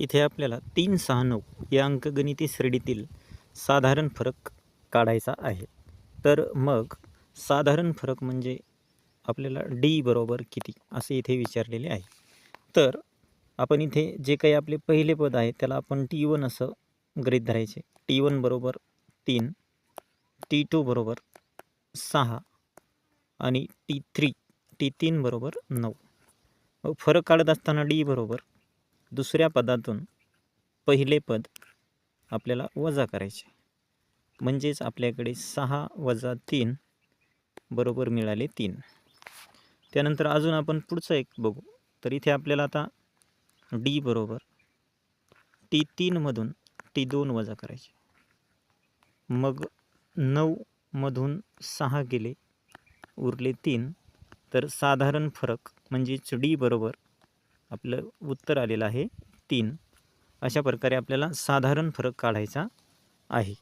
इथे आपल्याला तीन सहा नऊ या अंकगणिती श्रेणीतील साधारण फरक काढायचा आहे. तर मग साधारण फरक म्हणजे आपल्याला डी बरोबर किती असे इथे विचारलेले आहे. तर आपण इथे जे काही आपले पहिले पद आहे त्याला आपण टी वन असं गृहीत धरायचे. टी वन बरोबर तीन टी टू बरोबर सहा आणि टी थ्री टी तीन बरोबर नऊ. फरक काढत असताना डी बरोबर दुसऱ्या पदातून पहिले पद आपल्याला वजा करायचे. म्हणजेच आपल्याकडे सहा वजा तीन बरोबर मिळाले तीन. त्यानंतर अजून आपण पुढचं एक बघू. तर इथे आपल्याला आता डी बरोबर टी तीनमधून टी दोन वजा करायचे. मग नऊमधून सहा गेले उरले तीन. तर साधारण फरक म्हणजेच डी बरोबर आपलं उत्तर आलेलं आहे तीन. अशा प्रकारे आपल्याला साधारण फरक काढायचा आहे.